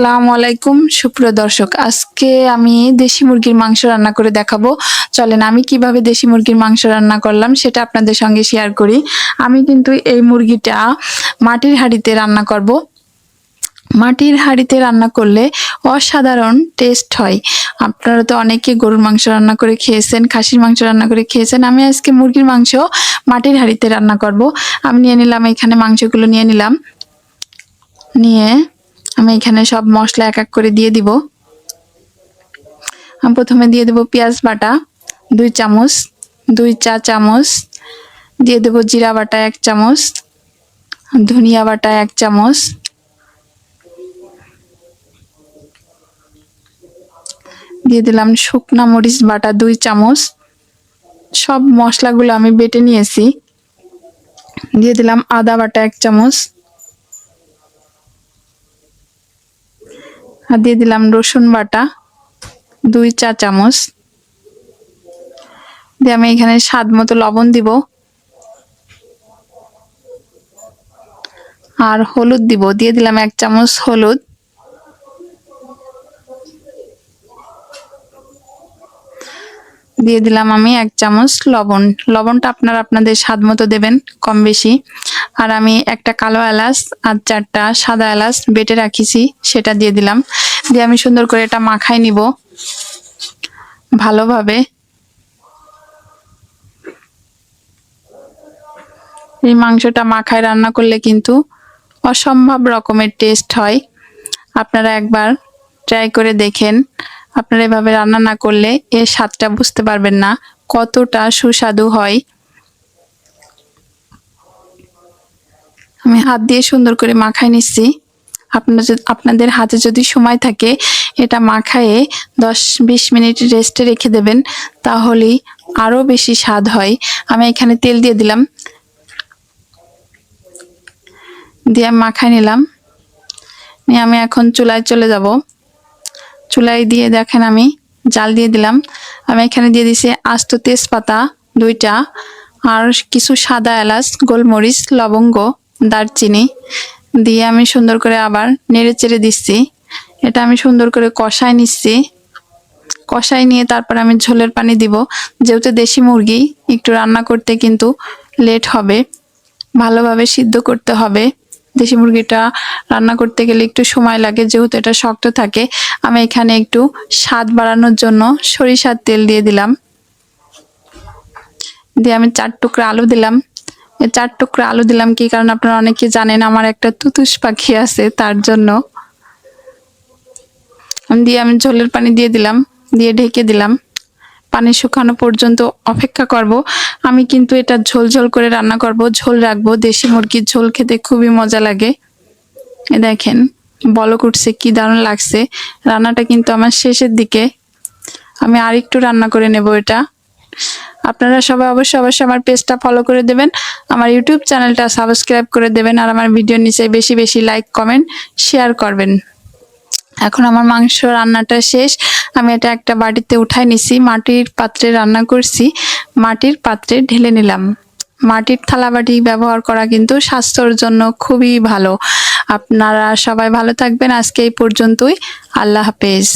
আসসালামু আলাইকুম, সুপ্রিয় দর্শক। আজকে আমি দেশি মুরগির মাংস রান্না করে দেখাবো। চলেন, আমি কীভাবে দেশি মুরগির মাংস রান্না করলাম সেটা আপনাদের সঙ্গে শেয়ার করি। আমি কিন্তু এই মুরগিটা মাটির হাঁড়িতে রান্না করব। মাটির হাঁড়িতে রান্না করলে অসাধারণ টেস্ট হয়। আপনারা তো অনেকে গরুর মাংস রান্না করে খেয়েছেন, খাসির মাংস রান্না করে খেয়েছেন। আমি আজকে মুরগির মাংস মাটির হাঁড়িতে রান্না করব। আমি নিয়ে নিলাম, এখানে মাংসগুলো নিয়ে নিলাম। নিয়ে আমি এখানে সব মশলা এক এক করে দিয়ে দিব। আমি প্রথমে দিয়ে দেব পেঁয়াজ বাটা, দুই চামচ, দুই চা চামচ, দিয়ে দেব জিরা বাটা এক চামচ, ধনিয়া বাটা এক চামচ। দিয়ে দিলাম শুকনা মরিচ বাটা দুই চামচ। সব মশলাগুলো আমি বেটে নিয়েছি। দিয়ে দিলাম আদা বাটা এক চামচ। আর দিয়ে দিলাম রসুন বাটা, দুই চা চামচ। দিয়ে আমি এখানে স্বাদ মতো লবণ দিব। আর হলুদ দিব, দিয়ে দিলাম এক চামচ হলুদ। দিয়ে দিলাম আমি এক চামচ লবণ। লবণটা আপনারা আপনাদের স্বাদ মতো দেবেন কম বেশি। আর আমি একটা কালো এলাচ আর চারটা সাদা এলাচ বেটে রাখিছি, সেটা দিয়ে দিলাম। দিয়ে আমি সুন্দর করে এটা মাখাই নিব। ভালোভাবে। এই মাংসটা মাখায় রান্না করলে কিন্তু অসম্ভব রকমের টেস্ট হয়। আপনারা একবার ট্রাই করে দেখেন। আপনারা এভাবে রান্না না করলে এর স্বাদটা বুঝতে পারবেন না, কতটা সুস্বাদু হয়। আমি হাত দিয়ে সুন্দর করে মাখায় নিচ্ছি। আপনার আপনাদের হাতে যদি সময় থাকে, এটা মাখায়ে দশ বিশ মিনিট রেস্টে রেখে দেবেন, তাহলেই আরও বেশি স্বাদ হয়। আমি এখানে তেল দিয়ে দিলাম। দিয়ে মাখায় নিলাম। নিয়ে আমি এখন চুলায় চলে যাব। চুলায় দিয়ে দেখেন আমি জাল দিয়ে দিলাম। আমি এখানে দিয়ে দিছি আস্ত তেজপাতা দুইটা, আর কিছু সাদা এলাচ, গোলমরিচ, লবঙ্গ, দারচিনি। দিয়ে আমি সুন্দর করে আবার নেড়ে চেড়ে দিচ্ছি। এটা আমি সুন্দর করে কষায় নিচ্ছি। কষাই নিয়ে তারপর আমি ঝোলের পানি দিব। যেহেতু দেশি মুরগি, একটু রান্না করতে কিন্তু লেট হবে। ভালোভাবে সিদ্ধ করতে হবে। দেশি মুরগিটা রান্না করতে গেলে একটু সময় লাগে, যেহেতু এটা শক্ত থাকে। আমি এখানে একটু স্বাদ বাড়ানোর জন্য সরিষার তেল দিয়ে দিলাম। দিয়ে আমি চার টুকরা আলু দিলাম। চার টুকরা আলু দিলাম কি? কারণ আপনারা অনেকে জানেন আমার একটা তুতুস পাখি আছে, তার জন্য। দিয়ে আমি ঝোলের পানি দিয়ে দিলাম, দিয়ে ঢেকে দিলাম। পানি শুকানো পর্যন্ত অপেক্ষা করব। আমি কিন্তু এটা ঝোল ঝোল করে রান্না করব, ঝোল রাখব। দেশি মুরগির ঝোল খেতে খুবই মজা লাগে। দেখেন, বলক উঠছে, কি দারুণ লাগছে। রান্নাটা কিন্তু আমার শেষের দিকে। আমি আরেকটু রান্না করে নেব এটা। আপনারা সবাই অবশ্যই অবশ্যই আমার পেজটা ফলো করে দেবেন, আমার ইউটিউব চ্যানেলটা সাবস্ক্রাইব করে দেবেন, আর আমার ভিডিওর নিচে বেশি বেশি লাইক কমেন্ট শেয়ার করবেন। এখন আমার মাংস রান্নাটা শেষ। আমি এটা একটা বাটিতে উঠাই নিছি, মাটির পাত্রে রান্না করছি, মাটির পাত্রে ঢেলে নিলাম। মাটির থালাবাটি ব্যবহার করা কিন্তু স্বাস্থ্যর জন্য খুবই ভালো। আপনারা সবাই ভালো থাকবেন। আজকে এই পর্যন্তই। আল্লাহ হাফেজ।